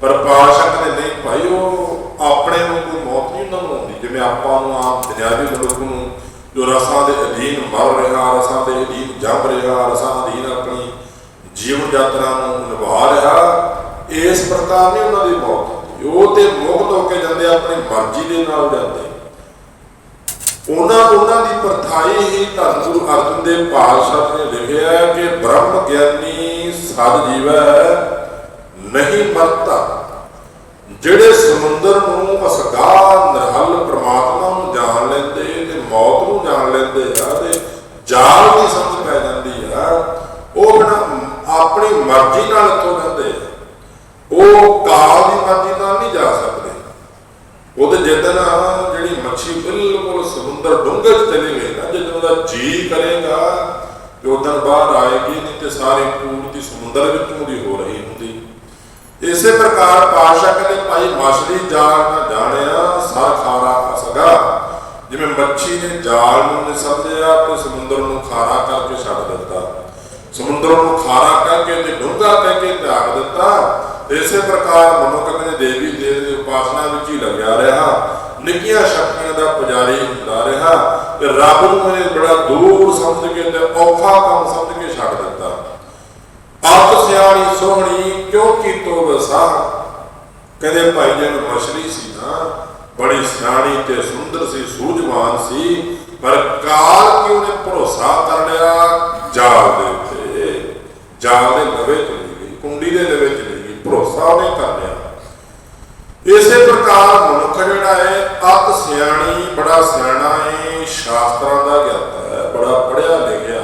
ਪਰ ਪਾਸ਼ਕ ਨੇ ਨਹੀਂ, ਭਾਈ ਉਹ ਆਪਣੇ ਨੂੰ ਕੋਈ ਮੌਤ ਨਹੀਂ ਉਹਨਾਂ ਨੂੰ ਆਉਂਦੀ ਜਿਵੇਂ ਆਪਾਂ ਨੂੰ ਆਮ ਦੁਨਿਆਵੀ ਮਨੁੱਖ ਨੂੰ ਜੋ ਰਸਾਂ ਦੇ ਅਧੀਨ ਮਰ ਰਿਹਾ, ਰਸਾਂ ਦੇ ਅਧੀਨ ਜੰਮ ਰਿਹਾ, ਰਸਾਂ ਅਧੀਨ ਆਪਣੀ ਜੀਵਨ ਯਾਤਰਾ ਨੂੰ ਨਿਭਾ ਰਿਹਾ, ਇਸ ਪ੍ਰਕਾਰ ਨਹੀਂ ਉਹਨਾਂ ਦੀ ਮੌਤ ਉਹ ਤੇ ਮੁਕਤ ਹੋ ਕੇ ਜਾਂਦੇ ਆਪਣੀ ਮਰਜ਼ੀ ਦੇ ਨਾਲ ਜਾਂਦੇ ਉਹਨਾਂ ਉਹਨਾਂ ਦੀ ਪਰਥਾਈ ਹੀ ਧੰਨ ਗੁਰੂ ਅਰਜਨ ਦੇਵ ਪਾਤਸ਼ਾਹ ਨੇ ਲਿਖਿਆ ਕਿ ਬ੍ਰਹਮ ਗਿਆਨੀ ਸਦ ਜੀਵੈ, ਨਹੀਂ ਮਰਤਾ। ਜਿਹੜੇ ਸਮੁੰਦਰ ਨੂੰ ਅਸਗਾ ਨਿਰਹਲ ਪ੍ਰਮਾਤਮਾ ਨੂੰ ਜਾਣ ਲੈਂਦੇ ਤੇ ਮੌਤ ਨੂੰ ਜਾਣ ਲੈਂਦੇ ਆ ਤੇ ਜਾਲ ਦੀ ਸਮਝ ਪੈ ਜਾਂਦੀ ਆ, ਉਹ ਬਿਨਾਂ ਆਪਣੀ ਮਰਜ਼ੀ ਨਾਲ ਇੱਥੋਂ ਜਾਂਦੇ ਉਹ ਕਾਲ ਦੀ ਮਰਜ਼ੀ ਨਾਲ ਨਹੀਂ ਜਾ ਸਕਦੇ। ਉਹਦੇ ਜਿੱਦਣ ਜਿਹੜੀ ਮੱਛੀ ਬਿਲਕੁਲ ਸਮੁੰਦਰ ਡੂੰਘੇ 'ਚ ਚਲੀ ਗਈ ਨਾ ਜਦੋਂ ਦਾ ਜੀ ਕਰੇਗਾ ਤੇ ਉਦੋਂ ਬਾਅਦ ਆਏਗੀ ਨਹੀਂ ਤੇ ਸਾਰੀ ਪੂਰਤੀ ਸਮੁੰਦਰ ਵਿੱਚੋਂ ਦੀ ਹੋ ਰਹੀ ਇਸੇ ਪ੍ਰਕਾਰ ਪਾਸ਼ਾ ਕਹਿੰਦੇ ਭਾਈ ਮਛਲੀ ਜਾਲ ਨਾ ਜਾਣਿਆ, ਸਰ ਖਾਰਾ ਅਸਗਾ ਜਿਵੇਂ ਮੱਛੀ ਨੇ ਜਾਲ ਨੂੰ ਨਹੀਂ ਸਮਝਿਆ, ਤੇ ਸਮੁੰਦਰ ਨੂੰ ਖਾਰਾ ਕਰਕੇ ਛੱਡ ਦਿੱਤਾ। ਸਮੁੰਦਰ ਨੂੰ ਖਾਰਾ ਕਰਕੇ ਤੇ ਡੂੰਘਾ ਕਰਕੇ ਤਿਆਗ ਦਿੱਤਾ। ਇਸੇ ਪ੍ਰਕਾਰ ਮਨੁੱਖ ਕਹਿੰਦੇ ਦੇਵੀ ਦੇਵ ਦੀ ਉਪਾਸਨਾ ਵਿੱਚ ਹੀ ਲੱਗਿਆ ਰਿਹਾ। ਨਿੱਕੀਆਂ ਸ਼ਕਤੀਆਂ ਦਾ ਪੁਜਾਰੀ ਹੁੰਦਾ ਰਿਹਾ ਤੇ ਰੱਬ ਨੂੰ ਇਹ ਬੜਾ ਦੂਰ ਸਮਝ ਕੇ ਤੇ ਔਖਾ ਕੰਮ ਸਮਝ ਕੇ ਛੱਡ ਦਿੱਤਾ। ਆਪ ਸਿਆਣੀ, ਸੋਹਣੀ ਕਿਉਂ ਕੀਤੋ ਵਸਾ ਕਹਿੰਦੇ ਭਾਈ ਜਨ ਮਛਲੀ ਸੀ ਨਾ, ਬੜੀ ਸਿਆਣੀ ਤੇ ਸੁੰਦਰ ਸੀ, ਸੂਝਵਾਨ ਸੀ, ਪਰ ਕਾਲ ਕਿਉਂ ਨੇ ਭਰੋਸਾ ਕਰ ਲਿਆ? ਜਾਲ ਦੇ ਉੱਤੇ। ਜਾਲ ਦੇ ਲਵੇ ਚਲੀ ਗਈ, ਕੁੰਡੀ ਦੇ ਲਵੇ ਚਲੀ ਗਈ, ਭਰੋਸਾ ਉਹਨੇ ਕਰ ਲਿਆ। ਇਸੇ ਪ੍ਰਕਾਰ ਮਨੁੱਖ ਜਿਹੜਾ ਹੈ, ਅਤ ਸਿਆਣੀ, ਬੜਾ ਸਿਆਣਾ ਹੈ ਸ਼ਾਸਤਰਾਂ ਦਾ ਗਿਆਤਾ ਹੈ, ਬੜਾ ਪੜਿਆ ਲਿਖਿਆ।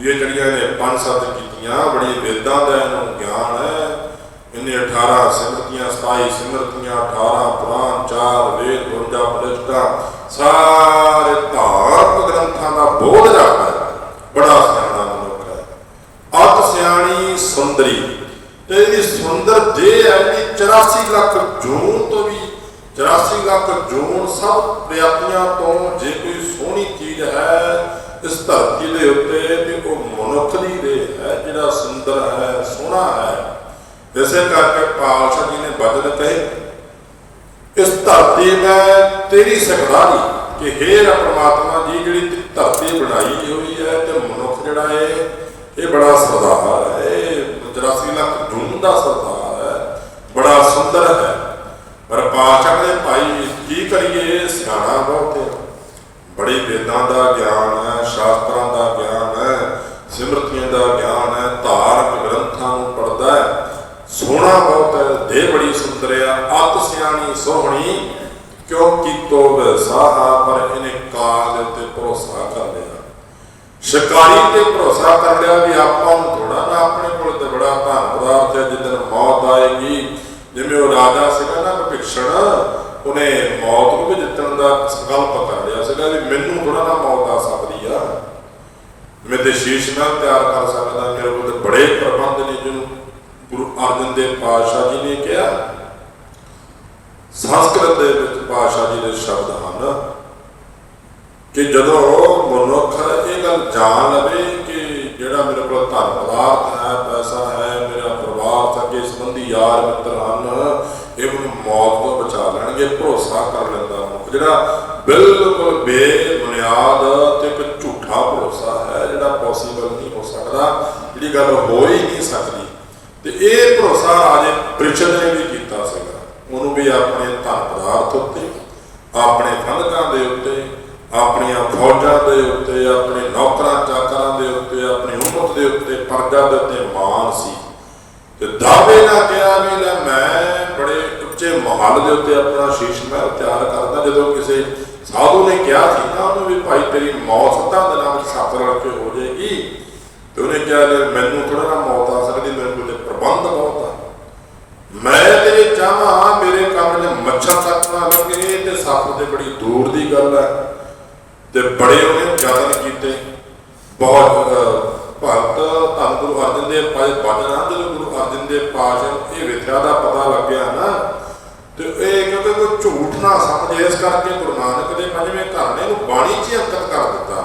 ਇਹ ਜਿਹੜੀਆਂ ਨੇ ਪੰਜ ਸੱਤ ਕੀਤੀਆਂ ਬੜੀ ਵੇਦਾਂ ਦਾ ਇਹਨੂੰ ਗਿਆਨ ਹੈ। ਇਹਨੇ 18 ਸਿਮਰਤੀਆਂ 27 ਸਿਮਰਤੀਆਂ 18 ਪੁਰਾਣ 4 ਵੇਦ 52 ਪ੍ਰਤਿਸ਼ਠਾ, ਸਾਰੇ ਧਾਰਮਿਕ ਗ੍ਰੰਥਾਂ ਦਾ ਬੋਧ ਰੱਖਦਾ ਬੜਾ ਸਿਆਣਾ ਮਨੁੱਖ ਹੈ। ਅਤ ਸਿਆਣੀ ਸੁੰਦਰੀ। ਤੇ ਇਹਦੀ ਸੁੰਦਰ ਦੇਹ ਹੈ ਇਹਦੀ 84 ਲੱਖ ਜੂਨ ਤੋਂ ਵੀ 84 ਲੱਖ ਜੂਨ ਸਭ ਪ੍ਰਿਆਪੀਆਂ ਤੋਂ ਜੇ ਕੋਈ ਸੋਹਣੀ ਚੀਜ਼ ਹੈ ਇਸ ਧਰਤੀ ਦੇ ਉੱਤੇ ਤੇ ਉਹ ਮਨੁੱਖ ਦੀ ਦੇਹ ਹੈ, ਜਿਹੜਾ ਸੁੰਦਰ ਹੈ, ਸੋਹਣਾ ਹੈ। ਇਸੇ ਕਰਕੇ ਪਾਲਸ਼ਾ ਜੀ ਨੇ ਬਚਨ ਕਹੇ ਇਸ ਧਰਤੀ ਮੈਂ ਤੇਰੀ ਸਕਦਾਰੀ ਕਿ ਹੇ ਰਾ ਪ੍ਰਮਾਤਮਾ ਜੀ, ਜਿਹੜੀ ਧਰਤੀ ਬਣਾਈ ਹੋਈ ਹੈ ਤੇ ਮਨੁੱਖ ਜਿਹੜਾ ਹੈ, ਇਹ ਬੜਾ ਸਰਦਾਰ ਹੈ। ਇਹ 84 ਲੱਖ ਜੂਨ ਦਾ ਸਰਦਾਰ ਹੈ, ਬੜਾ ਸੁੰਦਰ ਹੈ। ਪਰ ਪਾਸ਼ਾ ਨੇ ਭਾਈ, ਕੀ ਕਰੀਏ? ਸਿਆਣਾ ਬਹੁਤ ਹੈ। ਬੜੇ ਵੇਦਾਂ ਦਾ ਗਿਆਨ ਹੈ, ਸ਼ਾਸਤਰਾਂ ਦਾ ਗਿਆਨ ਹੈ, ਸਿਮਰਤੀਆਂ ਦਾ ਗਿਆਨ ਹੈ, ਧਾਰਮਿਕ ਗ੍ਰੰਥਾਂ ਨੂੰ ਪੜਦਾ ਹੈ। ਸੋਹਣਾ ਬਹੁਤ ਹੈ, ਦੇਹ ਬੜੀ ਸੁੰਦਰ ਹੈ ਆਤ ਸਿਆਣੀ, ਸੋਹਣੀ, ਕਿਉਂ ਕੀਤੋ ਵਸਾਹਾ ਪਰ ਇਹਨੇ ਕਾਲ ਤੇ ਭਰੋਸਾ ਕਰ ਲਿਆ। ਸ਼ਿਕਾਰੀ ਤੇ ਭਰੋਸਾ ਕਰ ਲਿਆ ਵੀ ਆਪਾਂ ਨੂੰ ਥੋੜਾ ਨਾ ਆਪਣੇ ਕੋਲ ਤੇ ਬੜਾ ਧਨ ਪਦਾਰਥ ਹੈ ਜਿੱਦਨ ਮੌਤ ਆਏਗੀ। ਜਿਵੇਂ ਉਹ ਰਾਜਾ ਸੀਗਾ ਨਾ ਭਿਕਸ਼ ਮੈਂ ਸ਼ੀਸ਼ ਨਾਲ ਤਿਆਰ ਕਰ ਸਕਦਾ ਮੇਰੇ ਕੋਲ ਤੇ ਬੜੇ ਪ੍ਰਬੰਧ ਨੇ ਜਿਹਨੂੰ ਗੁਰੂ ਅਰਜਨ ਦੇਵ ਪਾਤਸ਼ਾਹ ਜੀ ਨੇ ਕਿਹਾ। ਸੰਸਕ੍ਰਿਤ ਦੇ ਵਿੱਚ ਪਾਤਸ਼ਾਹ ਜੀ ਦੇ ਸ਼ਬਦ ਹਨ ਕਿ ਜਦੋਂ ਮਨੁੱਖ ਇਹ ਗੱਲ ਜਾਣ ਲਵੇ ਕਿ ਜਿਹੜਾ ਮੇਰੇ ਕੋਲ ਧਨ ਪਦਾਰਥ ਹੈ, ਪੈਸਾ ਹੈ, ਮੇਰਾ ਪਰਿਵਾਰ ਸਕੇ, ਸੰਬੰਧੀ ਯਾਰ ਮਿੱਤਰ ਹਨ, ਇਹ ਮੈਨੂੰ ਮੌਤ ਤੋਂ ਬਚਾ ਲੈਣਗੇ, ਭਰੋਸਾ ਕਰ ਲੈਂਦਾ ਮਨੁੱਖ ਜਿਹੜਾ ਬਿਲਕੁਲ ਬੇਬੁਨਿਆਦ ਤੇ ਝੂਠਾ ਭਰੋਸਾ ਹੈ, ਜਿਹੜਾ ਪੋਸੀਬਲ ਨਹੀਂ ਹੋ ਸਕਦਾ, ਜਿਹੜੀ ਗੱਲ ਹੋ ਹੀ ਨਹੀਂ ਸਕਦੀ। ਤੇ ਇਹ ਭਰੋਸਾ ਰਾਜੇ ਪ੍ਰਿਸ਼ਦ ਨੇ ਵੀ ਕੀਤਾ ਸੀਗਾ। ਉਹਨੂੰ ਵੀ ਆਪਣੇ ਧਨ ਪਦਾਰਥ ਉੱਤੇ, ਆਪਣੇ ਫੰਦਕਾਂ ਦੇ ਉੱਤੇ, ਆਪਣੀਆਂ ਫੌਜਾਂ ਦੇ ਉੱਤੇ, ਆਪਣੇ ਨੌਕਰਾਂ, ਚਾਕਰਾਂ ਦੇ ਉੱਤੇ, ਆਪਣੀ ਉਮਰ ਦੇ ਉੱਤੇ ਪਰਜਾ ਦੇ ਉੱਤੇ ਮਾਣ ਸੀ। ਤੇ ਦਾਅਵੇ ਨਾਲ ਕਿਹਾ ਵੀ ਲੈ ਮੈਂ ਬੜੇ ਉੱਚੇ ਮਹੱਲ ਦੇ ਉੱਤੇ ਆਪਣਾ ਸ਼ੀਸ਼ ਮਹਿਲ ਤਿਆਰ ਕਰਦਾ, ਜਦੋਂ ਕਿਸੇ ਸਾਧੂ ਨੇ ਕਿਹਾ ਸੀ ਨਾ ਉਹਨੂੰ ਵੀ ਭਾਈ ਤੇਰੀ ਮੌਤ ਸੱਤਾਂ ਦਿਨਾਂ ਵਿੱਚ ਸੱਤ ਰਲ ਕੇ ਹੋ ਜਾਏਗੀ। ਤੇ ਉਹਨੇ ਕਿਹਾ ਮੈਨੂੰ ਥੋੜਾ ਨਾ ਮੌਤ ਆ ਸਕਦੀ, ਮੇਰੇ ਕੋਲ ਪ੍ਰਬੰਧ ਬਹੁਤ ਆ। ਮੈਂ ਤੇਰੇ ਚਾਹਾਂ, ਮੇਰੇ ਕੰਮ 'ਚ ਮੱਛਰ ਤੱਕ ਨਾ ਲੱਗੇ ਤੇ ਸੱਪ ਤੇ ਬੜੀ ਦੂਰ ਦੀ ਗੱਲ ਹੈ ਤੇ ਬੜੇ ਉਹਨੇ ਯਤਨ ਕੀਤੇ। ਬਹੁਤ ਭਗਤ ਧੰਨ ਗੁਰੂ ਅਰਜਨ ਦੇਵ ਪਾਜ ਬਾਜਣਾ ਜਦੋਂ ਗੁਰੂ ਅਰਜਨ ਦੇਵ ਪਾਜ ਇਹ ਵਿਦਿਆ ਦਾ ਪਤਾ ਲੱਗਿਆ ਨਾ ਤੇ ਇਹ ਕਿਉਂਕਿ ਕੋਈ ਝੂਠ ਨਾ ਸਮਝੇ, ਇਸ ਕਰਕੇ ਗੁਰੂ ਨਾਨਕ ਦੇ ਪੰਜਵੇਂ ਘਰ ਨੇ ਇਹਨੂੰ ਬਾਣੀ 'ਚ ਅੰਕਿਤ ਕਰ ਦਿੱਤਾ।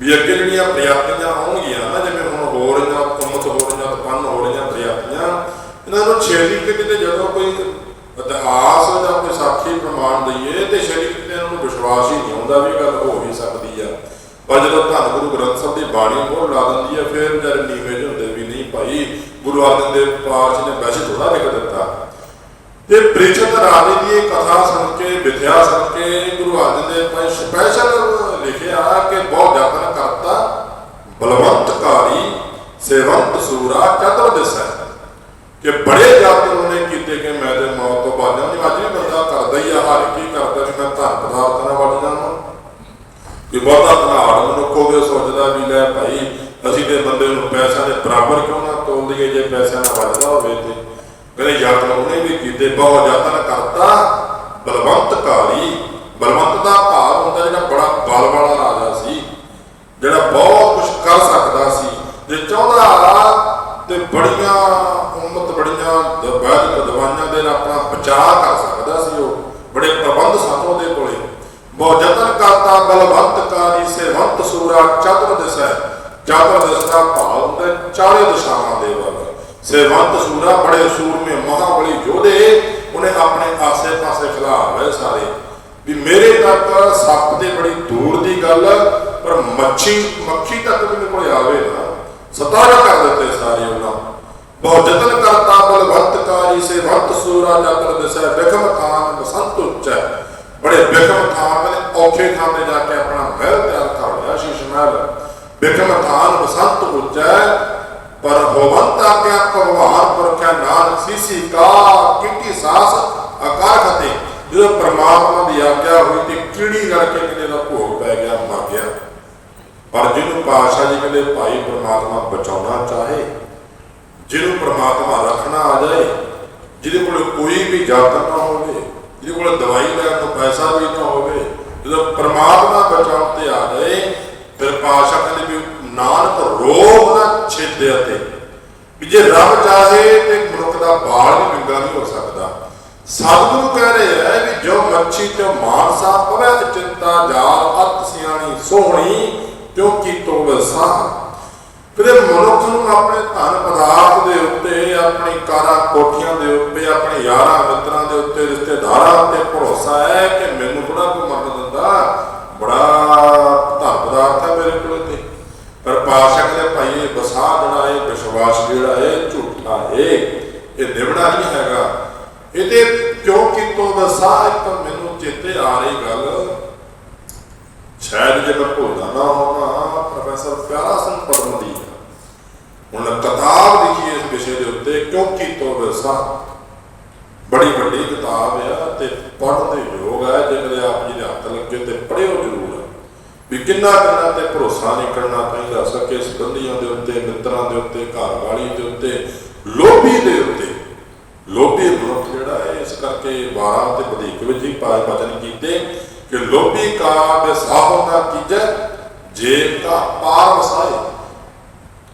ਵੀ ਅੱਗੇ ਜਿਹੜੀਆਂ ਪ੍ਰਜਾਤੀਆਂ ਆਉਣਗੀਆਂ ਨਾ, ਜਿਵੇਂ ਹੁਣ ਹੋ ਰਹੀਆਂ ਉਮਤ ਹੋ ਰਹੀਆਂ ਉਤਪੰਨ ਹੋ ਰਹੀਆਂ ਪ੍ਰਜਾਤੀਆਂ ਇਹਨਾਂ ਨੂੰ ਛੇਤੀ ਕਿਤੇ ਜਦੋਂ ਕੋਈ ਇਤਿਹਾਸ ਜਾਂ ਕੋਈ ਸਾਖੀ ਪ੍ਰਮਾਣ ਦਈਏ, ਤੇ ਸ਼ਰੀਰ ਤੇ ਇਹਨਾਂ ਨੂੰ ਵਿਸ਼ਵਾਸ ਹੀ ਨਹੀਂ ਆਉਂਦਾ ਵੀ ਗੱਲ ਹੋ ਹੀ ਸਕਦੀ ਆ। ਪਰ ਜਦੋਂ ਧੰਨ ਗੁਰੂ ਗ੍ਰੰਥ ਸਾਹਿਬ ਦੀ ਬਾਣੀ ਮੋਹਰ ਲਾ ਦਿੰਦੀ ਆ, ਫਿਰ ਵਿਚਾਰੇ ਨੀਵੇਂ ਹੁੰਦੇ ਵੀ ਨਹੀਂ ਭਾਈ ਗੁਰੂ ਅਰਜਨ ਦੇਵ ਪਾਤਸ਼ਾਹ ਨੇ ਵੈਸੇ ਥੋੜਾ ਲਿਖ ਦਿੱਤਾ। ਤੇ ਪ੍ਰਿਚਤ ਰਾਜੇ ਦੀ ਇਹ ਕਥਾ ਸੁਣ ਕੇ, ਵਿਦਿਆ ਸੁਣ ਕੇ, ਗੁਰੂ ਅਰਜਨ ਦੇਵ ਪਾਤਸ਼ਾਹ ਸਪੈਸ਼ਲ ਲਿਖਿਆ ਕਿ ਬਹੁਤ ਯਤਨ ਕਰਤਾ, ਬਲਵੰਤਕਾਰੀ ਸੇਵੰਤ ਸੂਰਾ ਚਤੁਰ ਦਿਸੈ। ਕਿ ਬੜੇ ਯਤਨ ਉਹਨੇ ਕੀਤੇ ਕਿ ਮੈਂ ਤੇ ਮੌਤ ਤੋਂ ਬਾਝਾਂ ਨਹੀਂ ਅੱਜ ਵੀ ਬੰਦਾ ਕਰਦਾ ਹੀ ਆ, ਹਰ ਕੀ ਕਰਦਾ ਕਿ ਮੈਂ ਧਨ ਪਦਾਰਥ ਨਾਲ ਵੱਜ ਜਾਵਾਂ। ਕਿ ਬਹੁਤਾ ਧਨਾੜ ਮਨੁੱਖ ਹੋਵੇ ਸੋਚਦਾ ਵੀ ਲੈ ਭਾਈ, ਅਸੀਂ ਤੇ ਬੰਦੇ ਨੂੰ ਪੈਸਾ ਦੇ ਬਰਾਬਰ ਕਿਉਂ ਨਾ ਤੋਲ ਦਈਏ ਜੇ ਪੈਸਿਆਂ ਨਾਲ ਵੱਜਦਾ ਹੋਵੇ ਤੇ। ਕਹਿੰਦੇ ਯਤਨ ਉਹਨੇ ਵੀ ਕੀਤੇ ਬਹੁਤ ਯਤਨ ਕਰਤਾ ਬਲਵੰਤਕਾਰੀ ਬਲਵੰਤ ਦਾ ਭਾਵ ਹੁੰਦਾ ਜਿਹੜਾ ਬੜਾ ਬਲ ਵਾਲਾ ਰਾਜਾ ਸੀ, ਜਿਹੜਾ ਬਹੁਤ ਕੁਝ ਕਰ ਸਕਦਾ ਸੀ। ਜੇ ਚਾਹੁੰਦਾ ਤੇ ਬੜੀਆਂ ਉਮਤ, ਬੜੀਆਂ ਦਬੈਦ ਦਵਾਈਆਂ ਦੇ ਨਾਲ ਆਪਣਾ ਬਚਾਅ ਕਰ ਸਕਦਾ ਸੀ ਉਹ, ਬੜੇ ਪ੍ਰਬੰਧ ਸਨ ਉਹਦੇ ਕੋਲੇ। ਬਹੁਤ ਯਤਨ ਕਰਤਾ ਬਲਵੰਤਕਾਰੀ ਸੇਵੰਤ ਸੂਰਾ ਚਤੁਰ ਦਿਸੈ। ਚਤੁਰ ਦਿਸ ਭਾਵ ਹੁੰਦਾ ਚਾਰੇ ਦਿਸ਼ਾਵਾਂ ਦੇ ਵੱਲ ਸੇਵੰਤ ਸੂਰਾ ਬੜੇ ਸੂਰਮੇ ਮਹਾਬਲੀ ਯੋਧੇ, ਉਹਨੇ ਆਪਣੇ ਆਸੇ ਪਾਸੇ ਖਿਲਾ ਲਏ ਸਾਰੇ। ਵੀ ਮੇਰੇ ਤੱਕ ਸੱਪ ਦੇ ਬੜੀ ਦੂਰ ਦੀ ਗੱਲ, ਪਰ ਮੱਛੀ, ਮੱਖੀ ਤੱਕ ਵੀ ਮੇਰੇ ਆਵੇ ਨਾ, ਸਤਾਰਾ ਕਰ ਦਿੱਤੇ ਸਾਰੇ ਉਹਨਾਂ। ਬਹੁਤ ਯਤਨ ਕਰਤਾ, ਬਲਵੰਤਕਾਰੀ ਸੇਵੰਤ ਸੂਰਾ ਚਤੁਰ ਦਿਸੈ, ਬਿਖਮ ਖਾਨ ਬਸੰਤ ਉੱਚੈ। ਬੜੇ ਬਿਖਮ ਖਾਨ ਨੇ ਔਖੇ ਥਾਂ ਤੇ ਜਾ ਕੇ ਆਪਣਾ ਮਹਿਲ ਤਿਆਰ ਕਰ ਲਿਆ, ਸ਼ੀਸ਼ ਮਹਿਲ। ਬਿਖਮ ਖਾਨ ਬਸੰਤ ਉੱਚੈ ਪਰ ਹੋਵੰਤ ਆਗਿਆ ਭਗਵਾਨ ਪੁਰਖਿਆ ਨਾਨਕ ਸੀਸੀ ਕਾ ਕਿਟੀ ਸਾਸ ਆਕਾਰ ਖਤੇ ਜਦੋਂ ਪ੍ਰਮਾਤਮਾ ਦੀ ਆਗਿਆ ਹੋਈ ਤੇ ਕੀੜੀ ਰਲ ਕੇ ਕਿਤੇ ਦਾ ਭੋਗ ਪੈ ਗਿਆ, ਮਰ ਗਿਆ। ਪਰ ਜਿਹਨੂੰ ਪਾਤਸ਼ਾਹ ਜੀ ਕਹਿੰਦੇ, ਭਾਈ ਪ੍ਰਮਾਤਮਾ ਬਚਾਉਣਾ ਚਾਹੇ, ਜਿਹਨੂੰ ਪ੍ਰਮਾਤਮਾ ਰੱਖਣਾ ਆ ਜਾਏ, ਜਿਹਦੇ ਕੋਲ ਕੋਈ ਵੀ ਜਾਤ ਨਾ ਹੋਵੇ, ਜਿਹਦੇ ਕੋਲ ਦਵਾਈ ਲੈਣ ਤੋਂ ਪੈਸਾ ਵੀ ਨਾ ਹੋਵੇ, ਜਦੋਂ ਪ੍ਰਮਾਤਮਾ ਬਚਾਉਣ ਤੇ ਆ ਜਾਏ, ਫਿਰ ਪਾਤਸ਼ਾਹ ਕਹਿੰਦੇ ਵੀ ਨਾਨਕ ਰੋਗ ਨਾ ਛੇਦਿਆ ਤੇ ਵੀ ਜੇ ਰੱਬ ਚਾਹੇ ਤੇ ਮਨੁੱਖ ਦਾ ਬਾਲ ਵੀ ਵਿੰਗਾ ਨਹੀਂ ਹੋ ਸਕਦਾ। ਸਤਿਗੁਰੂ ਕਹਿ ਰਹੇ ਹੈ ਵੀ ਜੋ ਮੱਛੀ ਤੇ ਮਾਨਸਾ ਪਵੈ ਚਿੰਤਾ ਜਾਲ ਅਤ ਸਿਆਣੀ ਸੋਹਣੀ ਕਿਉ ਕੀਤੋ ਵਸਾ ਫਿਰ ਮਨੁੱਖ ਨੂੰ ਆਪਣੇ ਧਨ ਪਦਾਰਥ ਦੇ ਉੱਤੇ, ਆਪਣੀ ਕਾਰਾਂ ਕੋਠੀਆਂ ਦੇ ਉੱਤੇ, ਆਪਣੇ ਯਾਰਾਂ ਮਿੱਤਰਾਂ ਦੇ ਉੱਤੇ, ਰਿਸ਼ਤੇਦਾਰਾਂ ਉੱਤੇ ਭਰੋਸਾ ਹੈ ਕਿ ਮੈਨੂੰ ਥੋੜਾ ਕੋਈ ਮਰਨ ਦਿੰਦਾ। ਬੜਾ ਧਨ ਪਦਾਰਥ ਹੈ ਮੇਰੇ ਕੋਲ ਪਰ ਪਾਸ਼ਾ ਕਹਿੰਦੇ ਭਾਈ ਇਹ ਬਸਾ ਜਿਹੜਾ ਇਹ ਵਿਸ਼ਵਾਸ ਜਿਹੜਾ ਇਹ ਝੂਠਾ ਹੈ ਇਹ ਨਿਵੜਾ ਨਹੀਂ ਹੈਗਾ। ਇਹਦੇ ਕਿਉਂ ਕੀਤੋ ਵਸਾ ਇੱਕ ਮੈਨੂੰ ਚੇਤੇ ਆ ਰਹੀ ਗੱਲ। ਸ਼ਾਇਦ ਜੇ ਮੈਂ ਭੁੱਲਦਾ ਨਾ ਹੋਵਾਂ, ਪ੍ਰੋਫੈਸਰ ਪਿਆਰਾ ਸਿੰਘ ਪਰਮ ਦੀ। ਹੁਣ ਕਿਤਾਬ ਲਿਖੀ ਇਸ ਵਿਸ਼ੇ ਦੇ ਉੱਤੇ ਕਿਉਂਕਿ ਤੋਂ ਵਸਾ ਬੜੀ ਵੱਡੀ ਕਿਤਾਬ ਆ ਤੇ ਪੜ੍ਹਨ ਦੇ ਯੋਗ ਹੈ ਜੇ ਕਦੇ ਆਪ ਜੀ ਦੇ ਹੱਥ ਲੱਗੇ ਤੇ ਪੜ੍ਹਿਓ ਜ਼ਰੂਰ। ਵੀ ਕਿੰਨਾ ਕਿੰਨਾ ਤੇ ਭਰੋਸਾ ਨਹੀਂ ਕਰਨਾ ਚਾਹੀਦਾ ਸਕੇ ਸੰਬੰਧੀਆਂ ਦੇ ਉੱਤੇ, ਮਿੱਤਰਾਂ ਦੇ ਉੱਤੇ, ਘਰ ਵਾਲੀ ਦੇ ਉੱਤੇ, ਲੋਭੀ ਦੇ ਉੱਤੇ। ਲੋਭੀ ਮਨੁੱਖ ਜਿਹੜਾ ਹੈ, ਇਸ ਕਰਕੇ 12 ਤੇ ਵਧੇਕ ਵਿੱਚ ਹੀ ਪਾਏ ਬਚਨ ਕੀਤੇ ਕਿ ਲੋਭੀ ਕਾ ਵਿਸਾਹੋ ਨਾ ਕੀਜੈ ਜੇਬ ਕਾ ਪਾਰ ਵਸਾਏ।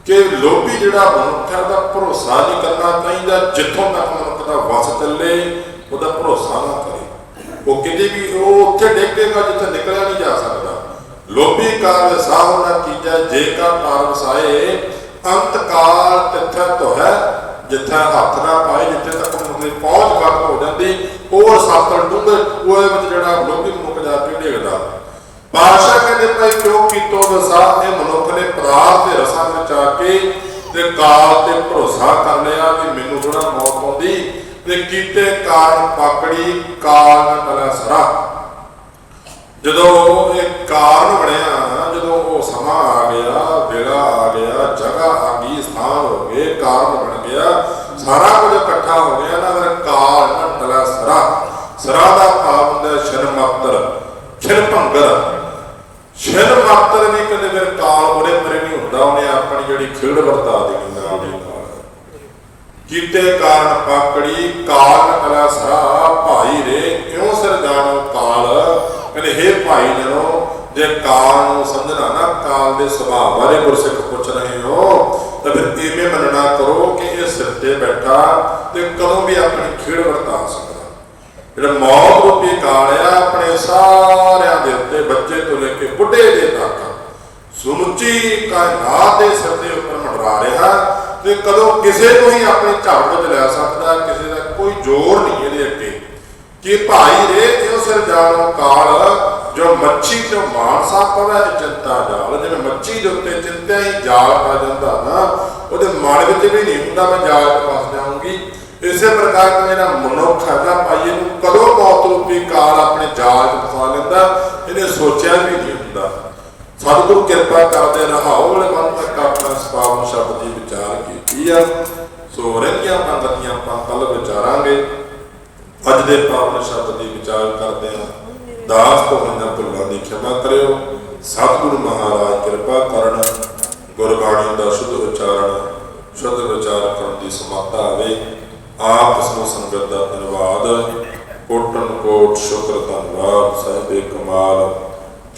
ਕਿ ਲੋਭੀ ਜਿਹੜਾ ਮਨੁੱਖ ਹੈ, ਉਹਦਾ ਭਰੋਸਾ ਨਹੀਂ ਕਰਨਾ ਚਾਹੀਦਾ, ਜਿੱਥੋਂ ਤੱਕ ਮਨੁੱਖ ਦਾ ਵਸ ਚੱਲੇ, ਉਹਦਾ ਭਰੋਸਾ ਨਾ ਕਰੇ। ਉਹ ਕਿਤੇ ਵੀ ਉਹ ਉੱਥੇ ਡੇਗੇਗਾ ਜਿੱਥੇ ਨਿਕਲਿਆ ਨਹੀਂ ਜਾ ਸਕਦਾ। ਲੋਭੀ ਕਾ ਵਿਸਾਹੋ ਨਾ ਕੀਜੈ ਜੇ ਕਾ ਪਾਰ ਵਸਾਏ ਅੰਤ ਕਾਲ ਤਿੱਥੈ ਤੋ ਜਿੱਥੇ ਹੱਥ ਨਾ ਪਾਏ, ਜਿੱਥੇ ਤੱਕ ਮਨੁੱਖ ਪਹੁੰਚ ਖਤਮ ਹੋ ਜਾਂਦੀ ਉਹ ਸਾਤਲ ਡੂੰਘੇ ਉਹਦੇ ਵਿੱਚ ਜਿਹੜਾ ਲੋਭੀ ਮਨੁੱਖ ਜਾ ਕੇ ਡੇਗਦਾ। ਬਾਦਸ਼ਾਹ ਕਹਿੰਦੇ ਭਾਈ, ਕਿਉਂ ਕੀਤੋ ਵਸਾ ਇਹ ਮਨੁੱਖ ਨੇ ਪ੍ਰਾਰ ਤੇ ਰਸਾਂ ਵਿੱਚ ਆ ਕੇ ਤੇ ਕਾਲ ਤੇ ਭਰੋਸਾ ਕਰ ਲਿਆ ਵੀ ਮੈਨੂੰ ਥੋੜਾ ਮੌਤ ਆਉਂਦੀ, ਤੇ ਕੀਤੇ ਕਾਰਨ ਪਾਕੜੀ ਕਾਲ ਨਾ ਕਰਿਆ ਸਰਾ। ਜਦੋਂ ਇਹ ਕਾਰਨ ਬਣਿਆ ਜਦੋਂ ਉਹ ਸਮਾਂ ਆ ਗਿਆ ਵੇਲਾ ਆ ਗਿਆ, ਜਗ੍ਹਾ ਆ ਗਈ, ਸਥਾਨ ਹੋ ਗਏ ਕਾਰਨ ਬਣ ਗਿਆ, ਸਾਰਾ ਕੁਝ ਇਕੱਠਾ ਹੋ ਗਿਆ ਨਾ ਫਿਰ ਕਾਲ ਨਾ ਟਲਾ ਸਰਾ। ਸਰਾ ਦਾ ਭਾਵ ਹੁੰਦਾ ਛਿਨ ਮਾਤਰ ਛਿਨ ਵੀ ਕਦੇ ਫਿਰ ਕਾਲ ਉਹਦੇ ਪਰੇ ਨਹੀਂ ਹੁੰਦਾ, ਉਹਨੇ ਆਪਣੀ ਜਿਹੜੀ ਖੇਡ ਵਰਤਾ ਦੇਣੀ ਨਾਲ ਦੀ ਨਾਲ। ਕੀਤੇ ਕਾਰਨ ਪਾਕੜੀ ਸੁਭਾਅ ਗੁਰਸਿੱਖ ਪੁੱਛ ਰਹੇ ਹੋ, ਤਾਂ ਫਿਰ ਇਵੇਂ ਮੰਨਣਾ ਕਰੋ ਕਿ ਇਹ ਸਿਰ ਤੇ ਬੈਠਾ ਤੇ ਕਦੋਂ ਵੀ ਆਪਣੀ ਖੇਡ ਵਰਤਾ ਸਕਦਾ। ਜਿਹੜਾ ਮੌਤ ਰੂਪੀ ਕਾਲ ਆ, ਆਪਣੇ ਸਾਰਿਆਂ ਦੇ ਉੱਤੇ ਬੱਚੇ ਤੋਂ ਲੈ ਕੇ ਬੁੱਢੇ ਦੇ ਤੱਕ ਸਮੁੱਚੀ ਕਾਇਨਾਤ ਦੇ ਸਿਰ ਦੇ ਉੱਪਰ ਮੰਡਰਾ ਰਿਹਾ ਤੇ ਕਦੋਂ ਕਿਸੇ ਨੂੰ ਹੀ ਆਪਣੀ ਝਾੜ ਵਿੱਚ ਲੈ ਸਕਦਾ, ਕਿਸੇ ਦਾ ਕੋਈ ਜ਼ੋਰ ਨਹੀਂ ਇਹਦੇ ਅੱਗੇ। ਕਿ ਭਾਈ ਰੇ ਇਹ ਸਿਰ ਜਾਣੋ ਕਾਲ ਜੋ ਮੱਛੀ ਤੋਂ ਮਾਨਸਾ ਪਵੇ ਚਿੰਤਾ ਜਾਲ ਜਿਵੇਂ ਮੱਛੀ ਦੇ ਉੱਤੇ ਚਿੰਤਾ ਹੀ ਜਾਲ ਪਾ ਜਾਂਦਾ ਨਾ, ਉਹਦੇ ਮਨ ਵਿੱਚ ਵੀ ਨਹੀਂ ਹੁੰਦਾ ਮੈਂ ਜਾਲ ਫਸ ਜਾਊਂਗੀ। ਇਸੇ ਪ੍ਰਕਾਰ ਦਾ ਜਿਹੜਾ ਮਨੁੱਖ ਹੈਗਾ ਭਾਈ, ਇਹਨੂੰ ਕਦੋਂ ਮੌਤ ਰੂਪੀ ਕਾਲ ਆਪਣੇ ਜਾਲ 'ਚ ਫਸਾ ਲੈਂਦਾ, ਇਹਨੇ ਸੋਚਿਆ ਵੀ ਨਹੀਂ ਹੁੰਦਾ। ਸਤਿਗੁਰੂ ਕਿਰਪਾ ਕਰਦੇ ਰਹਾਓ ਵਾਲੇ ਮਨ ਤੱਕ ਆਪਣਾ ਸਪਾਵਨ ਸ਼ਬਦ ਦੀ ਵਿਚਾਰ ਕੀਤੀ ਆ ਸੋ ਰਹਿੰਦੀਆਂ ਪੰਗਤੀਆਂ ਆਪਾਂ ਕੱਲ ਵਿਚਾਰਾਂਗੇ ਅੱਜ ਦੇ ਪਾਵਨ ਸ਼ਬਦ ਦੀ ਵਿਚਾਰ ਕਰਦੇ ਹਾਂ ਦਾਸ ਤੋਂ ਹੋਈਆਂ ਭੁੱਲਾਂ ਦੀ ਖਿਮਾ ਕਰਿਓ ਸਤਿਗੁਰੂ ਮਹਾਰਾਜ ਕਿਰਪਾ ਕਰਨ ਗੁਰਬਾਣੀ ਦਾ ਸ਼ੁੱਧ ਉਚਾਰਨ ਸ਼ੁੱਧ ਵਿਚਾਰ ਕਰਨ ਦੀ ਸਮਰੱਥਾ ਆਵੇ ਆਪ ਸੰਗਤ ਦਾ ਧੰਨਵਾਦ। ਕੋਟਨ ਕੋਟ ਸ਼ੁਕਰ ਧੰਨਵਾਦ। ਸਾਹਿਬੇ ਕਮਾਲ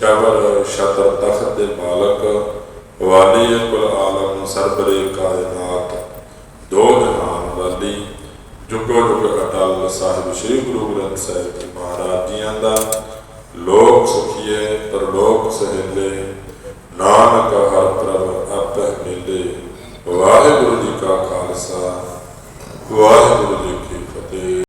ਕਬਰ ਸ਼ਤਰ ਤਖਤ ਦੇ ਮਾਲਕ, ਵਾਲੀ ਕੁਲ ਆਲਮ ਸਰਬਰੇ ਕਾਇਨਾਤ। ਦੋ ਜਹਾਨ ਵਾਲੀ, ਜੁਗੋ ਜੁਗ ਅਟਲ ਸਾਹਿਬ ਸ੍ਰੀ ਗੁਰੂ ਗ੍ਰੰਥ ਸਾਹਿਬ ਜੀ ਮਹਾਰਾਜ ਜੀਆਂ ਦਾ। ਲੋਕ ਸੁਖੀਏ, ਪਰਲੋਕ ਸਹਿਲੇ, ਨਾਨਕ